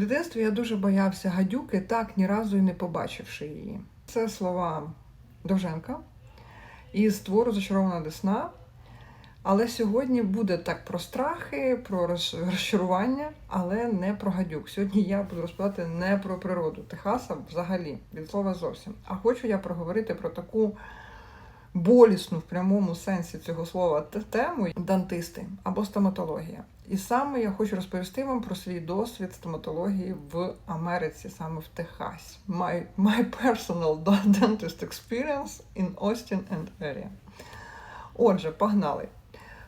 В дитинстві я дуже боявся гадюки, так ні разу і не побачивши її. Це слова Довженка із твору Зачарована Десна. Але сьогодні буде так про страхи, про розчарування, але не про гадюк. Сьогодні я буду розповідати не про природу Техаса взагалі, від слова зовсім. А хочу я проговорити про таку болісну в прямому сенсі цього слова тему дантисти або стоматологія. І саме я хочу розповісти вам про свій досвід стоматології в Америці, саме в Техасі. My, my personal dentist experience in Austin and area. Отже, погнали.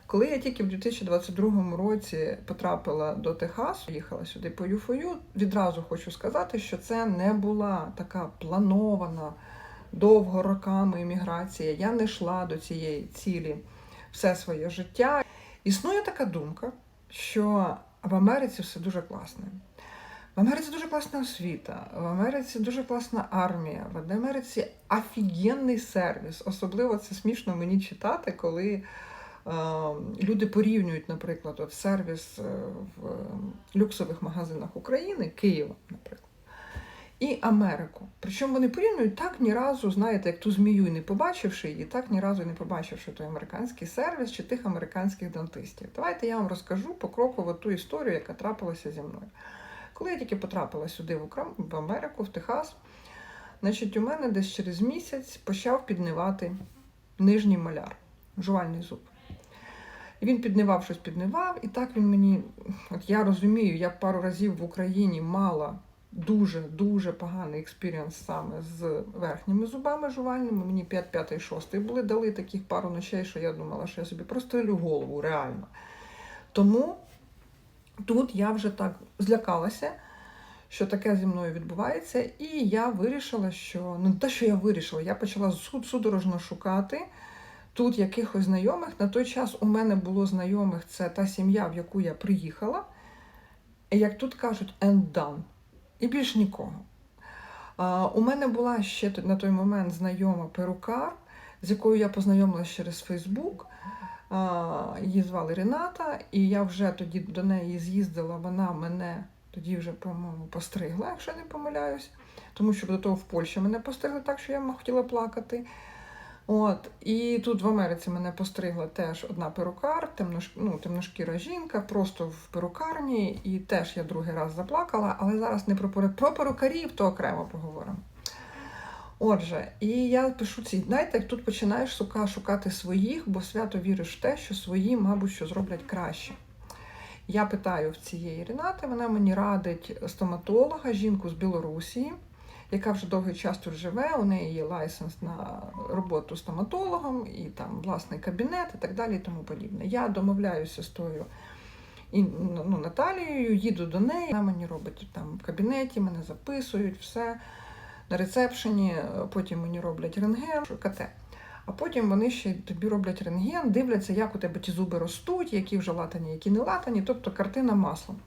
Коли я тільки в 2022 році потрапила до Техасу, їхала сюди по ЮФОЮ, відразу хочу сказати, що це не була така планована довго роками імміграція. Я не йшла до цієї цілі все своє життя. Існує така думка, що в Америці все дуже класне. В Америці дуже класна освіта, в Америці дуже класна армія, в Америці офігенний сервіс. Особливо це смішно мені читати, коли е, люди порівнюють, наприклад, от сервіс е, в люксових магазинах України, Києва, наприклад, і Америку. Причому вони порівнюють так ні разу, знаєте, як ту змію, не побачивши її, так ні разу не побачивши той американський сервіс чи тих американських дантистів. Давайте я вам розкажу покроково ту історію, яка трапилася зі мною. Коли я тільки потрапила сюди в в Америку, в Техас, значить, у мене десь через місяць почав піднивати нижній маляр, жувальний зуб. І він піднивав щось, піднивав, і так він мені, от я розумію, я пару разів в Україні мала дуже-дуже поганий експірієнс саме з верхніми зубами жувальними. Мені 5, 5, 6 були, дали таких пару ночей, що я думала, що я собі прострелю голову, реально. Тому тут я вже так злякалася, що таке зі мною відбувається, і я вирішила, що ну те, що я вирішила, я почала суд судорожно шукати тут якихось знайомих. На той час у мене було знайомих це та сім'я, в яку я приїхала. Як тут кажуть, and done. І більш нікого. У мене була ще на той момент знайома перукар, з якою я познайомилася через Фейсбук. Її звали Рената, і я вже тоді до неї з'їздила. Вона мене тоді вже, по-моєму, постригла, якщо не помиляюсь. Тому що до того в Польщі мене постригли так, що я хотіла плакати. От, і тут в Америці мене постригла теж одна перукар, темнош... ну, темношкіра жінка, просто в перукарні, і теж я другий раз заплакала, але зараз не про, про перукарів, то окремо поговоримо. Отже, і я пишу ці, знаєте, тут починаєш шукати своїх, бо свято віриш в те, що свої, мабуть, що зроблять краще. Я питаю в цієї Ренати, вона мені радить стоматолога, жінку з Білорусі, яка вже довгий час тут живе. У неї є лайсенс на роботу стоматологом і там власний кабінет і так далі, і тому подібне. Я домовляюся з тою і, ну, Наталією, їду до неї. Вона мені робить там в кабінеті, мене записують, все на рецепшені, потім мені роблять рентген, КТ. А потім вони ще тобі роблять рентген, дивляться, як у тебе ті зуби ростуть, які вже латані, які не латані, тобто картина маслом.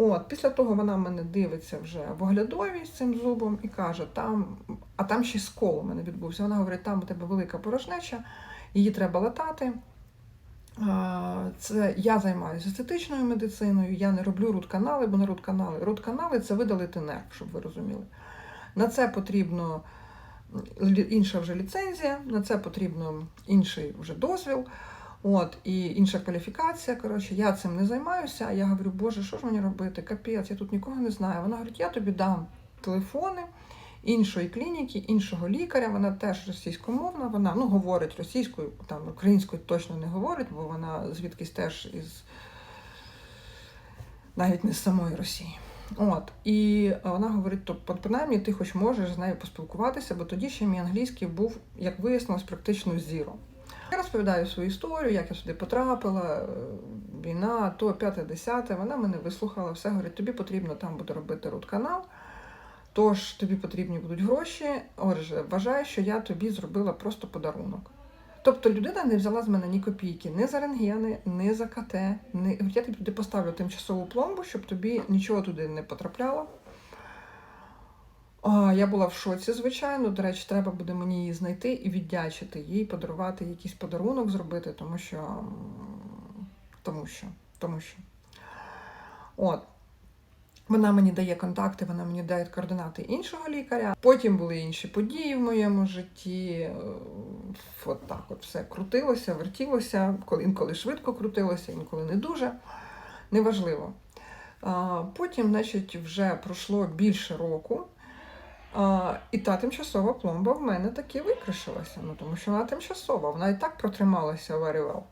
От, після того вона мене дивиться вже в оглядовій з цим зубом і каже, там, а там ще скол у мене відбувся. Вона говорить, там у тебе велика порожнеча, її треба латати. Це я займаюся естетичною медициною, я не роблю рут-канали, бо на рут-канали. Рут-канали це видалити нерв, щоб ви розуміли. На це потрібно інша вже ліцензія, на це потрібно інший вже дозвіл. От, і інша кваліфікація. Коротше, я цим не займаюся. А я говорю, Боже, що ж мені робити? Капець, я тут нікого не знаю. Вона говорить, я тобі дам телефони іншої клініки, іншого лікаря. Вона теж російськомовна. Вона ну говорить російською, там українською точно не говорить, бо вона звідкись теж із навіть не з самої Росії. От і вона говорить: то принаймні ти хоч можеш з нею поспілкуватися, бо тоді ще мій англійський був, як вияснилось, практично зіро. Я розповідаю свою історію, як я сюди потрапила, е, війна, то п'яте, десяте. Вона мене вислухала, все говорить, тобі потрібно там буде робити рут-канал, тож тобі потрібні будуть гроші. Отже, вважаю, що я тобі зробила просто подарунок. Тобто людина не взяла з мене ні копійки, ні за рентгени, ні за КТ. Ні... Я тобі туди поставлю тимчасову пломбу, щоб тобі нічого туди не потрапляло. А, я була в шоці, звичайно. До речі, треба буде мені її знайти і віддячити їй, подарувати якийсь подарунок зробити, тому що. Тому що. Тому що. От. Вона мені дає контакти, вона мені дає координати іншого лікаря. Потім були інші події в моєму житті. От так от все крутилося, вертілося, інколи швидко крутилося, інколи не дуже. Неважливо. Потім, значить, вже пройшло більше року. А, і та тимчасова пломба в мене таки викришилася. Ну, тому що вона тимчасова, вона і так протрималася very well.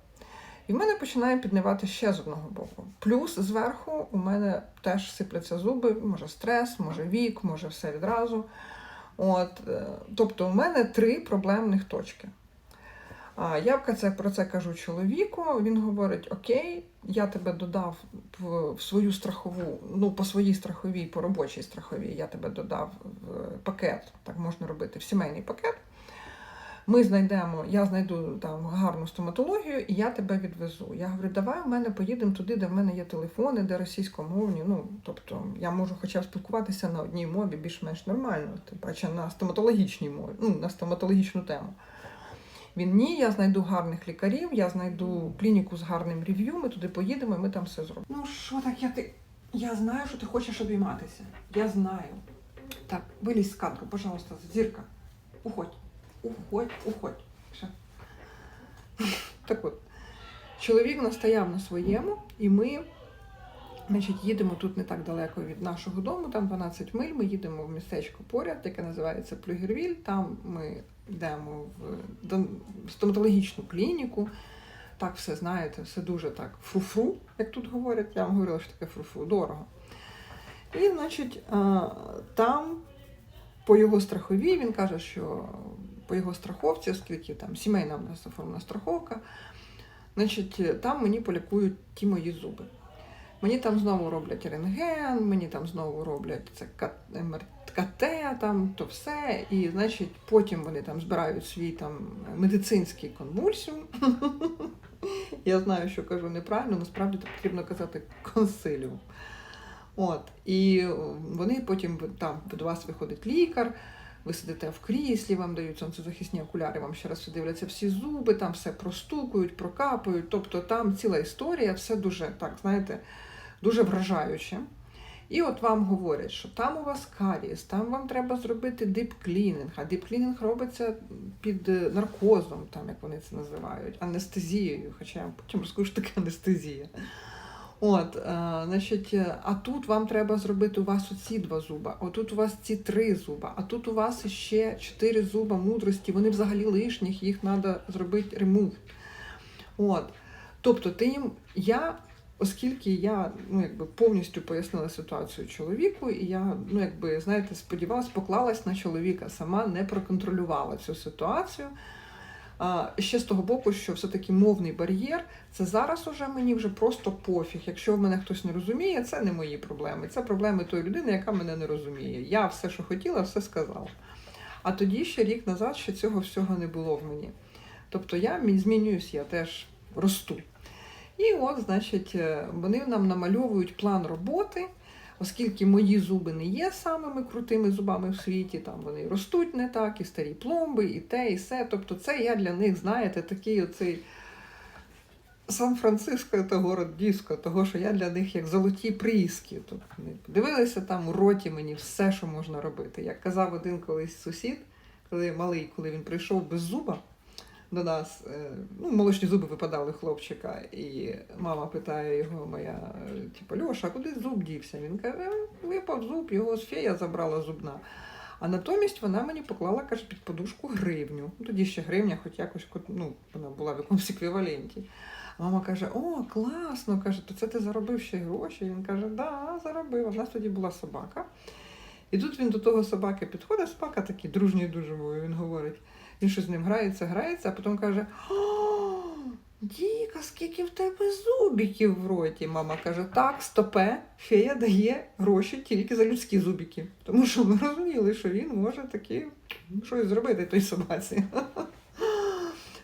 І в мене починає піднивати ще з одного боку. Плюс зверху у мене теж сипляться зуби, може стрес, може вік, може все відразу. От, е, тобто, у мене три проблемних точки. А я це, про це кажу чоловіку. Він говорить: Окей, я тебе додав в, свою страхову, ну по своїй страховій, по робочій страховій, я тебе додав в пакет, так можна робити, в сімейний пакет. Ми знайдемо, я знайду там гарну стоматологію, і я тебе відвезу. Я говорю, давай в мене поїдемо туди, де в мене є телефони, де російськомовні. Ну тобто я можу хоча б спілкуватися на одній мові більш-менш нормально, тим паче на стоматологічній мові, ну на стоматологічну тему. Він ні, я знайду гарних лікарів, я знайду клініку з гарним рев'ю, ми туди поїдемо, і ми там все зробимо. Ну що так, я ти. Я знаю, що ти хочеш обійматися. Я знаю. Так, вилізь з кадру, пожалуйста, зірка. Уходь. Уходь, уходь. Ще. Так от. Чоловік настояв на своєму, і ми значить, їдемо тут не так далеко від нашого дому, там 12 миль. Ми їдемо в містечко поряд, яке називається Плюгервіль. Там ми йдемо в стоматологічну клініку. Так, все знаєте, все дуже так фру-фру, як тут говорять. Я вам говорила, що таке фру-фру, дорого. І, значить, там по його страховій він каже, що по його страховці, оскільки там сімейна в нас оформлена страховка, значить, там мені полікують ті мої зуби. Мені там знову роблять рентген, мені там знову роблять це КТ, там то все. І значить, потім вони там збирають свій там медицинський конвульсіум. Я знаю, що кажу неправильно, насправді так потрібно казати консиліум. От, і вони потім там до вас виходить лікар, ви сидите в кріслі, вам дають сонцезахисні окуляри, вам ще раз дивляться всі зуби, там все простукують, прокапують. Тобто там ціла історія, все дуже так, знаєте, дуже вражаюче. І от вам говорять, що там у вас карієс, там вам треба зробити дипклінінг, а дипклінінг робиться під е, наркозом, там як вони це називають, анестезією, хоча я потім розкажу, що таке анестезія. От, е, значить, е, а тут вам треба зробити у вас оці два зуба, а тут у вас ці три зуба, а тут у вас ще чотири зуба мудрості, вони взагалі лишніх, їх треба зробити ремув. От. Тобто, ти їм, я, оскільки я ну, якби, повністю пояснила ситуацію чоловіку, і я, ну, якби, знаєте, сподівалась, поклалась на чоловіка, сама не проконтролювала цю ситуацію. А, ще з того боку, що все-таки мовний бар'єр, це зараз уже мені вже просто пофіг. Якщо в мене хтось не розуміє, це не мої проблеми. Це проблеми тої людини, яка мене не розуміє. Я все, що хотіла, все сказала. А тоді ще рік назад ще цього всього не було в мені. Тобто я мі- змінююсь, я теж росту. І от, значить, е, вони нам намальовують план роботи, оскільки мої зуби не є самими крутими зубами в світі, там вони ростуть не так, і старі пломби, і те, і все. Тобто це я для них, знаєте, такий оцей Сан-Франциско це город диско, того що я для них як золоті прииски. Тобто дивилися там у роті мені все, що можна робити. Як казав один колись сусід, коли малий, коли він прийшов без зуба до нас, е, ну, молочні зуби випадали хлопчика, і мама питає його, моя, типу, Льоша, а куди зуб дівся? Він каже, «Е, випав зуб, його фея забрала зубна. А натомість вона мені поклала, каже, під подушку гривню. Ну, Тоді ще гривня, хоч якось ну, вона була в якомусь еквіваленті. Мама каже: О, класно! каже, то це ти заробив ще гроші. Він каже, да, заробив. У нас тоді була собака. І тут він до того собаки підходить, собака такий дружній дуже мовою, він говорить. Він щось з ним грається, грається, а потім каже: О, Діка, скільки в тебе зубиків в роті? Мама каже, так, стопе, фея дає гроші тільки за людські зубики. Тому що ми розуміли, що він може таки щось зробити той собаці.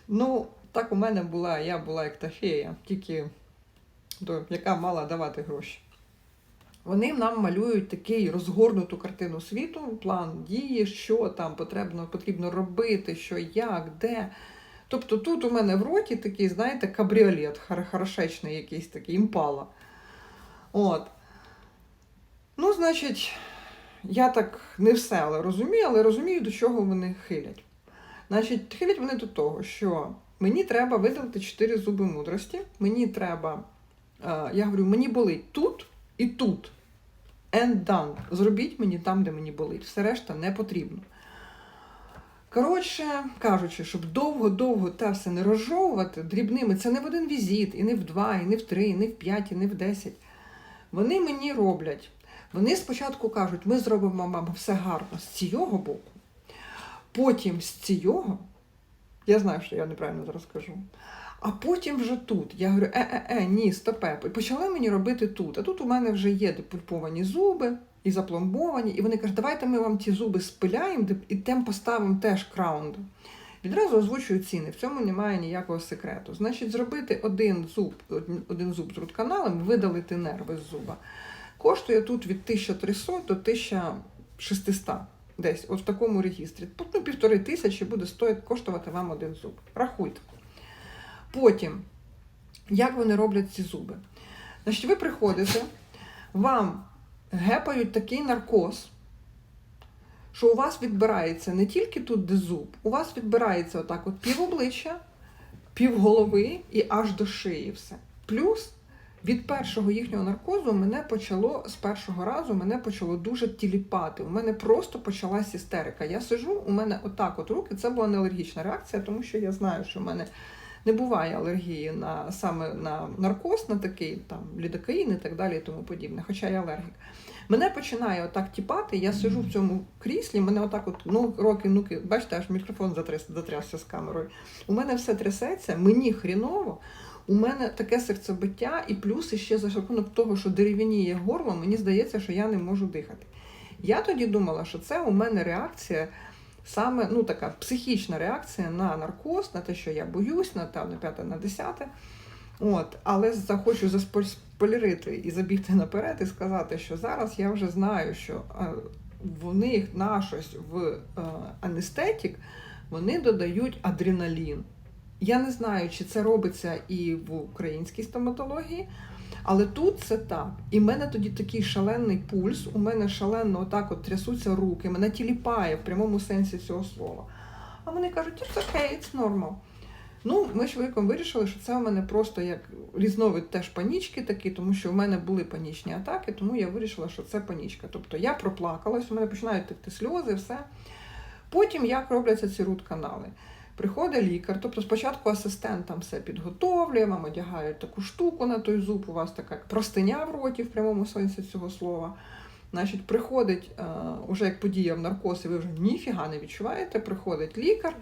Ну, так у мене була, я була як та фея, тільки яка мала давати гроші. Вони нам малюють такий розгорнуту картину світу, план дії, що там потрібно, потрібно робити, що як, де. Тобто тут у мене в роті такий, знаєте, кабріолет, хорошечний якийсь такий імпала. От. Ну, значить, я так не все але розумію, але розумію, до чого вони хилять. Значить, хилять вони до того, що мені треба видалити 4 зуби мудрості. Мені треба, е, я говорю, мені болить тут і тут. And done. Зробіть мені там, де мені болить. Все решта не потрібно. Коротше кажучи, щоб довго-довго те все не розжовувати дрібними, це не в один візит, і не в два, і не в три, і не в п'ять, і не в десять. Вони мені роблять. Вони спочатку кажуть, ми зробимо мама все гарно з цього боку, потім з цього. Я знаю, що я неправильно зараз кажу. А потім вже тут. Я говорю, е-е-е, ні, стопе. Почали мені робити тут. А тут у мене вже є депульповані зуби і запломбовані. І вони кажуть, давайте ми вам ті зуби спиляємо і тем поставимо теж краунд. Відразу озвучую ціни, в цьому немає ніякого секрету. Значить, зробити один зуб, один зуб з рутканалом, видалити нерви з зуба. Коштує тут від 1300 до 1600. Десь, от в такому регістрі. Ну, півтори тисячі буде стоїть коштувати вам один зуб. Рахуйте. Потім, як вони роблять ці зуби? Значить, ви приходите, вам гепають такий наркоз, що у вас відбирається не тільки тут, де зуб, у вас відбирається отак от пів обличчя, пів голови і аж до шиї все. Плюс від першого їхнього наркозу мене почало з першого разу мене почало дуже тіліпати. У мене просто почалась істерика. Я сижу, у мене отак от руки. Це була не алергічна реакція, тому що я знаю, що в мене не буває алергії на саме на наркоз, на такий там лідокаїн і так далі, і тому подібне. Хоча я алергік. Мене починає отак тіпати. Я сижу в цьому кріслі, мене отак от ну роки, нуки, бачите, аж мікрофон затряс, затрясся з камерою. У мене все трясеться, мені хріново. У мене таке серцебиття, і плюс ще за рахунок того, що дерев'яніє горло, мені здається, що я не можу дихати. Я тоді думала, що це у мене реакція, саме ну така психічна реакція на наркоз, на те, що я боюсь, на там на п'яте, на десяте. От, але захочу заспойлерити і забігти наперед і сказати, що зараз я вже знаю, що в них на щось в анестетик вони додають адреналін. Я не знаю, чи це робиться і в українській стоматології, але тут це так. І в мене тоді такий шалений пульс, у мене шалено отак от трясуться руки, мене тіліпає в прямому сенсі цього слова. А вони кажуть, it's okay, it's normal. Ну, ми чоловіком вирішили, що це у мене просто як різновид теж панічки такі, тому що в мене були панічні атаки, тому я вирішила, що це панічка. Тобто я проплакалась, у мене починають текти сльози, все. Потім як робляться ці рут-канали. Приходить лікар, тобто спочатку асистент там все підготовлює, вам одягають таку штуку на той зуб, у вас така простиня в роті в прямому сенсі цього слова. Значить, приходить, е, уже як подія в наркоз, і ви вже ніфіга не відчуваєте, приходить лікар,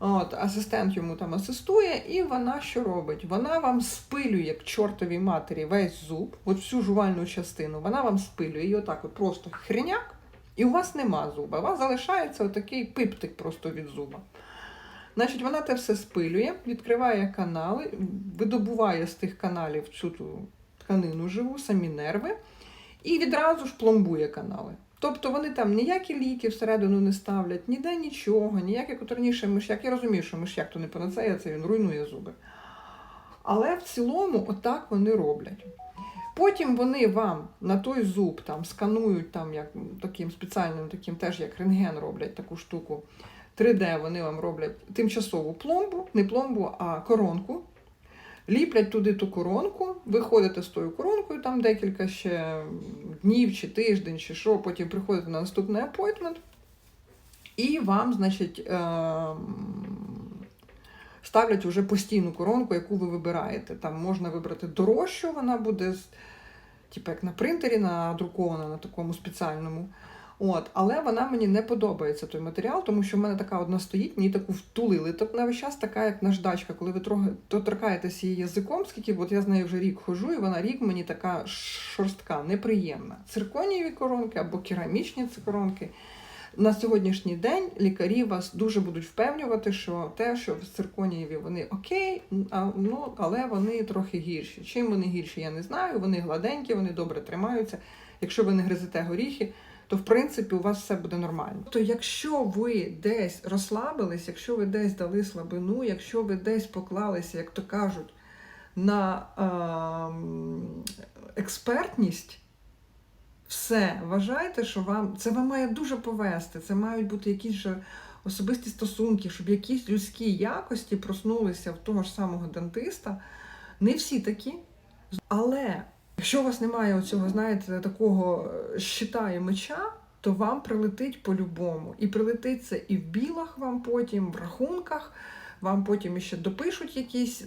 от, асистент йому там асистує, і вона що робить? Вона вам спилює, як чортовій матері, весь зуб, от всю жувальну частину, вона вам спилює і отак от просто хреняк, і у вас нема зуба. У вас залишається отакий пиптик просто від зуба. Значить, вона те все спилює, відкриває канали, видобуває з тих каналів цю тканину живу, самі нерви, і відразу ж пломбує канали. Тобто вони там ніякі ліки всередину не ставлять, ніде нічого, ніякий раніше миш'як. Я розумію, що миш'як то не панацея, це він руйнує зуби. Але в цілому, отак вони роблять. Потім вони вам на той зуб там сканують там як таким спеціальним, таким теж як рентген роблять таку штуку. 3D вони вам роблять тимчасову пломбу, не пломбу, а коронку. Ліплять туди ту коронку, виходите з тою коронкою, там декілька ще днів чи тиждень, чи що, потім приходите на наступний апойтмент, і вам, значить, ставлять вже постійну коронку, яку ви вибираєте. Там можна вибрати дорожчу, вона буде, типу, як на принтері, надрукована на такому спеціальному. От, Але вона мені не подобається той матеріал, тому що в мене така одна стоїть, мені таку втулили. Тобто на весь час така, як наждачка, коли ви трохи торкаєтесь її язиком, скільки от я з нею вже рік хожу, і вона рік мені така шорстка, неприємна. Цирконієві коронки або керамічні коронки. На сьогоднішній день лікарі вас дуже будуть впевнювати, що те, що в цирконієві вони окей, а, ну, але вони трохи гірші. Чим вони гірші, я не знаю. Вони гладенькі, вони добре тримаються. Якщо ви не гризете горіхи, то в принципі у вас все буде нормально. То якщо ви десь розслабились, якщо ви десь дали слабину, якщо ви десь поклалися, як то кажуть, на е, експертність, Все, вважайте, що вам це вам має дуже повести. Це мають бути якісь же особисті стосунки, щоб якісь людські якості проснулися в того ж самого дантиста. Не всі такі. Але якщо у вас немає оцього, знаєте, такого е, щита і меча, то вам прилетить по-любому. І прилетить це і в білах вам потім, в рахунках, вам потім ще допишуть якісь.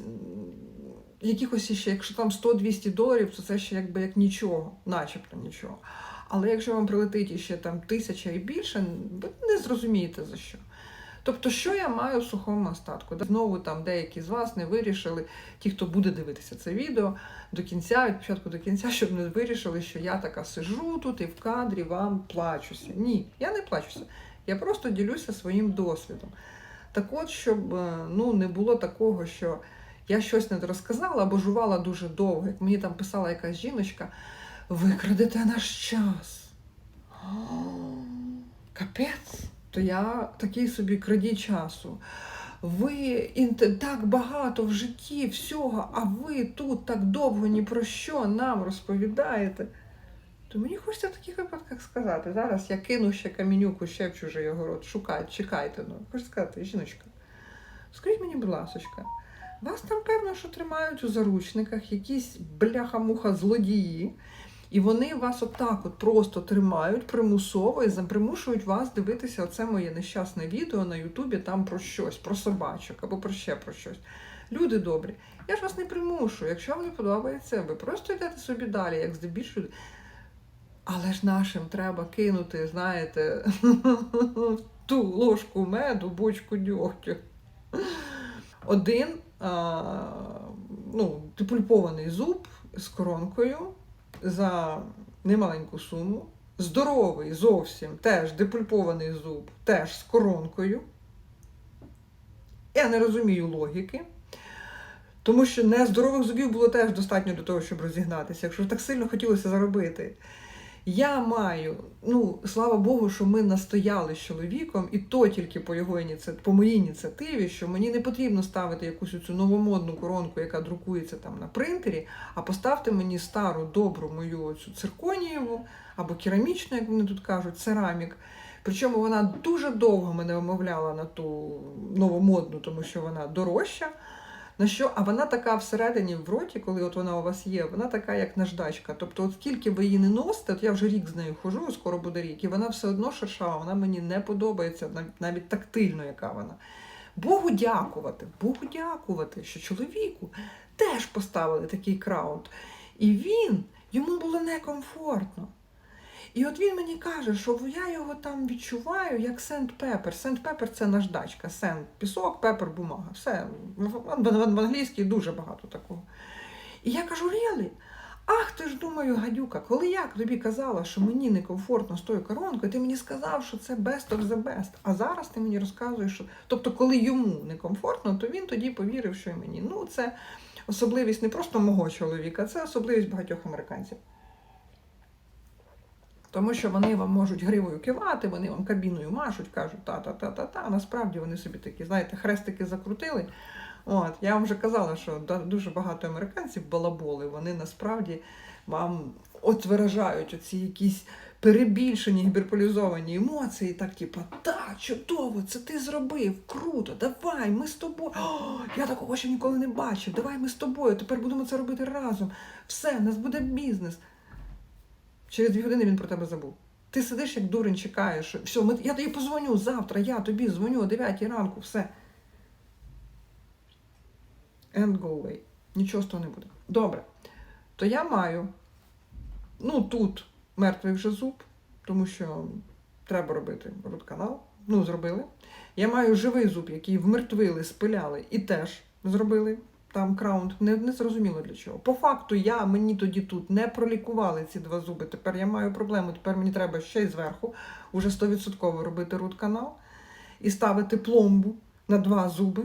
Якихось ще, якщо там 100-200 доларів, то це ще якби як нічого, начебто нічого. Але якщо вам прилетить іще там тисяча і більше, ви не зрозумієте за що. Тобто, що я маю в сухому остатку? Знову там деякі з вас не вирішили, ті, хто буде дивитися це відео до кінця, від початку до кінця, щоб не вирішили, що я така сижу тут і в кадрі вам плачуся. Ні, я не плачуся. Я просто ділюся своїм досвідом. Так от, щоб е, ну, не було такого, що я щось не розказала або жувала дуже довго, як мені там писала якась жіночка, ви крадете наш час. Капець. То я такий собі крадій часу. Ви так багато в житті всього, а ви тут так довго ні про що нам розповідаєте. То мені хочеться в таких випадках сказати. Зараз я кину ще камінюку ще в чужий огород. Шукайте, чекайте. Ну, хочу сказати, жіночка, скажіть мені, будь ласочка, вас там певно, що тримають у заручниках якісь бляха-муха злодії, і вони вас отак от просто тримають примусово і запримушують вас дивитися оце моє нещасне відео на Ютубі там про щось, про собачок або про ще про щось. Люди добрі, я ж вас не примушую. Якщо вам не подобається, ви просто йдете собі далі, як здебільшого. Але ж нашим треба кинути, знаєте, ту ложку меду, бочку дьогтю. Один а, ну, депульпований зуб з коронкою за немаленьку суму. Здоровий зовсім теж депульпований зуб, теж з коронкою. Я не розумію логіки. Тому що нездорових зубів було теж достатньо для того, щоб розігнатися, якщо так сильно хотілося заробити. Я маю, ну слава Богу, що ми настояли з чоловіком, і то тільки по його ініціативі, по моїй ініціативі, що мені не потрібно ставити якусь цю новомодну коронку, яка друкується там на принтері, а поставте мені стару, добру мою цю цирконієву або керамічну, як вони тут кажуть, церамік. Причому вона дуже довго мене вмовляла на ту новомодну, тому що вона дорожча. На що, а вона така всередині в роті, коли от вона у вас є, вона така, як наждачка. Тобто, от скільки ви її не носите, от я вже рік з нею хожу, скоро буде рік, і вона все одно шершава, вона мені не подобається, навіть, тактильно, яка вона. Богу дякувати, Богу дякувати, що чоловіку теж поставили такий краунт. І він, йому було некомфортно. І от він мені каже, що я його там відчуваю як сент пепер. Сент пепер це наждачка. Сент пісок, пепер бумага. Все. В, англійській дуже багато такого. І я кажу, Рєлі, ах ти ж думаю, гадюка, коли я тобі казала, що мені некомфортно з тою коронкою, ти мені сказав, що це best of the best. А зараз ти мені розказуєш, що. Тобто, коли йому некомфортно, то він тоді повірив, що і мені. Ну, це особливість не просто мого чоловіка, це особливість багатьох американців. Тому що вони вам можуть гривою кивати, вони вам кабіною машуть, кажуть та-та-та-та-та. Насправді вони собі такі, знаєте, хрестики закрутили. От, я вам вже казала, що дуже багато американців балаболи, вони насправді вам от виражають оці якісь перебільшені гіперполізовані емоції, так, типу, так, чудово, це ти зробив, круто, давай, ми з тобою. О, я такого ще ніколи не бачив. Давай ми з тобою, тепер будемо це робити разом. Все, у нас буде бізнес. Через дві години він про тебе забув. Ти сидиш як дурень, чекаєш. Все, я тобі позвоню завтра, я тобі дзвоню о 9 ранку, все. And go away. Нічого з того не буде. Добре. То я маю, ну тут мертвий вже зуб, тому що треба робити родканал. Ну, зробили. Я маю живий зуб, який вмертвили, спиляли і теж зробили там краунт. Не, не зрозуміло для чого. По факту, я мені тоді тут не пролікували ці два зуби. Тепер я маю проблему. Тепер мені треба ще й зверху уже 100% робити рутканал і ставити пломбу на два зуби.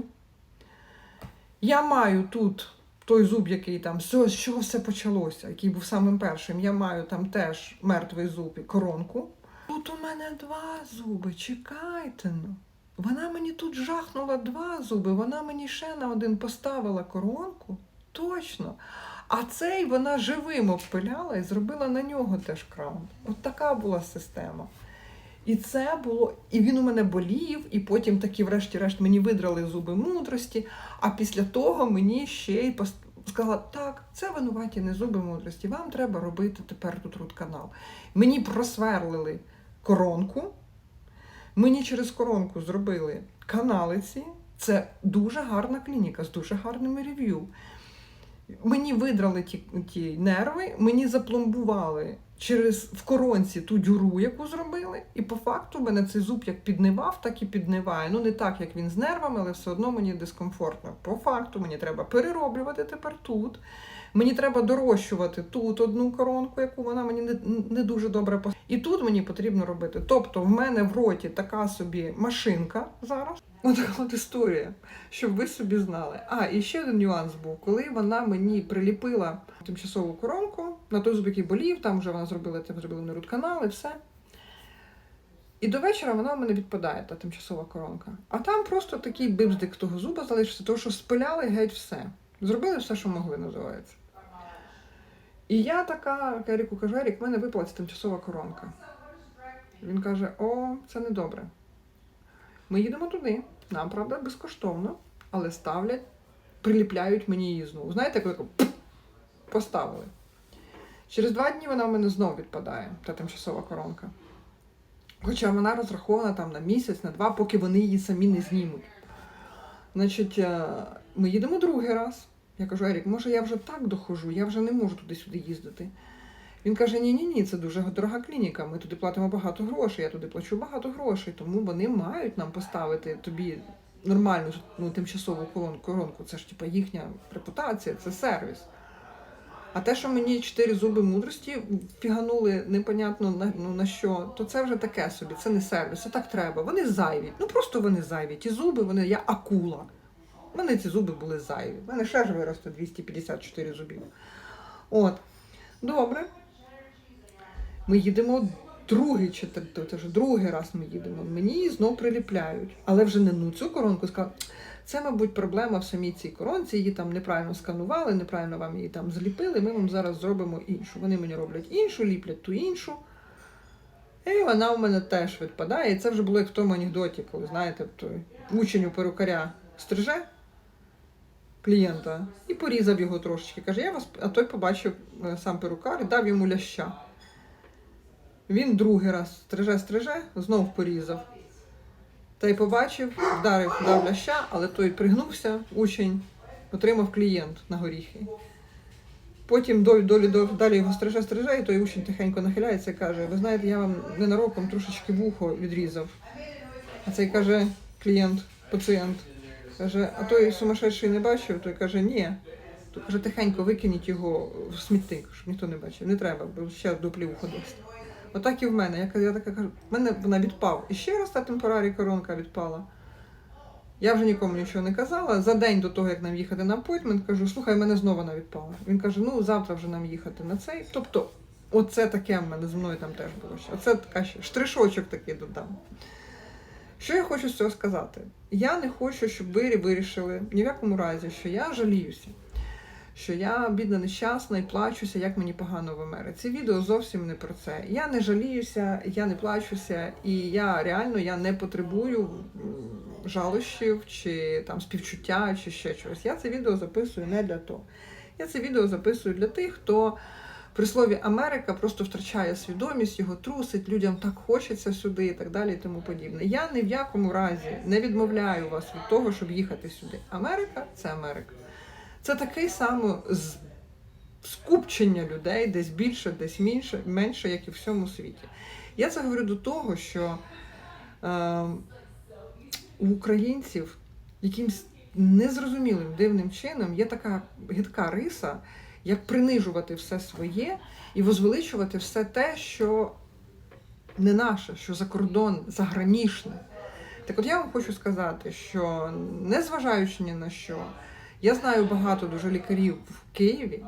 Я маю тут той зуб, який там, з чого все почалося, який був самим першим. Я маю там теж мертвий зуб і коронку. Тут у мене два зуби, чекайте ну. Вона мені тут жахнула два зуби, вона мені ще на один поставила коронку. Точно. А цей вона живим обпиляла і зробила на нього теж краун. От така була система. І це було, і він у мене болів, і потім такі, врешті-решт, мені видрали зуби мудрості. А після того мені ще й сказала: так, це винуваті не зуби мудрості. Вам треба робити тепер тут рутканал. Мені просверлили коронку. Мені через коронку зробили каналиці. Це дуже гарна клініка з дуже гарними рев'ю. Мені видрали ті, ті нерви, мені запломбували через в коронці ту дюру, яку зробили, і по факту мене цей зуб як піднивав, так і підниває. Ну не так, як він з нервами, але все одно мені дискомфортно. По факту мені треба перероблювати тепер тут. Мені треба дорощувати тут одну коронку, яку вона мені не, не дуже добре пос... І тут мені потрібно робити. Тобто, в мене в роті така собі машинка зараз. Ось така от історія, щоб ви собі знали. А, і ще один нюанс був, коли вона мені приліпила тимчасову коронку на той зуб, який болів, там вже вона зробила це, зробила на і все. І до вечора вона в мене відпадає, та тимчасова коронка. А там просто такий бибздик того зуба залишився, тому що спиляли геть все. Зробили все, що могли, називається. І я така Еріку кажу, Ерік, в мене випала ця тимчасова коронка. Він каже: О, це не добре. Ми їдемо туди. Нам, правда, безкоштовно, але ставлять, приліпляють мені її знову. Знаєте, коли поставили. Через два дні вона в мене знову відпадає, та тимчасова коронка. Хоча вона розрахована там на місяць, на два, поки вони її самі не знімуть. Значить, е, ми їдемо другий раз. Я кажу, Ерік, може я вже так дохожу, я вже не можу туди-сюди їздити. Він каже: ні, ні, це дуже дорога клініка. Ми туди платимо багато грошей, я туди плачу багато грошей, тому вони мають нам поставити тобі нормальну ну, тимчасову коронку. Це ж типа їхня репутація, це сервіс. А те, що мені чотири зуби мудрості фіганули непонятно на, ну, на що, то це вже таке собі, це не сервіс, це так треба. Вони зайві. Ну просто вони зайві. Ті зуби, вони, я акула. У мене ці зуби були зайві. У мене ще ж виросте 254 зубів. От. Добре. Ми їдемо другий чи те- те другий раз ми їдемо. Мені її знов приліпляють. Але вже не ну цю коронку сказала. Це, мабуть, проблема в самій цій коронці. Її там неправильно сканували, неправильно вам її там зліпили. Ми вам зараз зробимо іншу. Вони мені роблять іншу, ліплять ту іншу. І вона у мене теж відпадає. І це вже було як в тому анекдоті, коли, знаєте, той учень у перукаря стриже клієнта і порізав його трошечки. Каже, я вас, а той побачив е, сам перукар і дав йому ляща. Він другий раз стриже-стриже, знов порізав. Та й побачив, вдарив, дав ляща, але той пригнувся, учень, отримав клієнт на горіхи. Потім долі, долі, далі його стриже, стриже, і той учень тихенько нахиляється і каже: Ви знаєте, я вам ненароком трошечки вухо відрізав. А цей каже клієнт, пацієнт. Каже, а той сумасшедший не бачив, той каже, ні. То каже, тихенько викиніть його в смітник, щоб ніхто не бачив. Не треба, бо ще дуплі вухо дасть. Отак і в мене. Я, я така кажу, в мене вона відпав. І ще раз та темпорарі коронка відпала. Я вже нікому нічого не казала. За день до того, як нам їхати на апойтмент, кажу, слухай, в мене знову вона відпала. Він каже, ну завтра вже нам їхати на цей. Тобто, оце таке в мене з мною там теж було. Оце така ще штришочок такий додам. Що я хочу з цього сказати? Я не хочу, щоб ви вирішили ні в якому разі, що я жаліюся, що я бідна нещасна і плачуся, як мені погано в Америці. Відео зовсім не про це. Я не жаліюся, я не плачуся, і я реально я не потребую жалощів чи там співчуття, чи ще чогось. Я це відео записую не для того. Я це відео записую для тих, хто при слові Америка просто втрачає свідомість, його трусить, людям так хочеться сюди і так далі, і тому подібне. Я ні в якому разі не відмовляю вас від того, щоб їхати сюди. Америка це Америка. Це такий саме з- скупчення людей, десь більше, десь менше, менше, як і в всьому світі. Я це говорю до того, що е, у українців якимсь незрозумілим дивним чином є така гидка риса, як принижувати все своє і возвеличувати все те, що не наше, що за кордон, загранічне. Так от я вам хочу сказати, що незважаючи ні на що, я знаю багато дуже лікарів в Києві.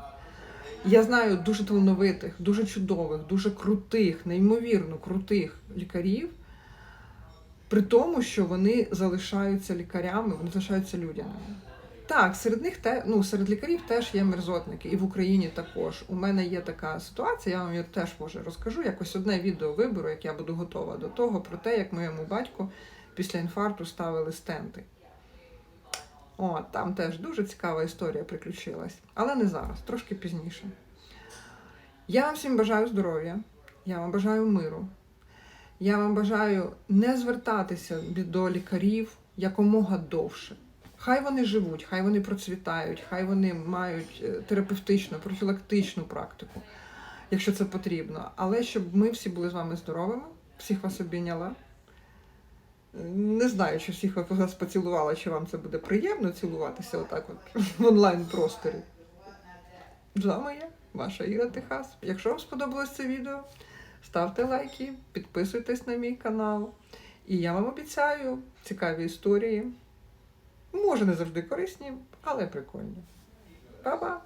Я знаю дуже талановитих, дуже чудових, дуже крутих, неймовірно крутих лікарів, при тому, що вони залишаються лікарями, вони залишаються людяними. Так, серед них те, ну, серед лікарів теж є мерзотники, і в Україні також. У мене є така ситуація, я вам її теж може розкажу. Якось одне відео виберу, як я буду готова до того, про те, як моєму батьку після інфаркту ставили стенти. О, там теж дуже цікава історія приключилась. Але не зараз, трошки пізніше. Я вам всім бажаю здоров'я, я вам бажаю миру. Я вам бажаю не звертатися до лікарів якомога довше. Хай вони живуть, хай вони процвітають, хай вони мають е, терапевтичну, профілактичну практику, якщо це потрібно. Але щоб ми всі були з вами здоровими, всіх вас обійняла. Не знаю, чи всіх вас поцілувала, чи вам це буде приємно цілуватися отак от в онлайн просторі. З вами я, ваша Іра Техас. Якщо вам сподобалось це відео, ставте лайки, підписуйтесь на мій канал. І я вам обіцяю цікаві історії. Може, не завжди корисні, але прикольні. Па-па!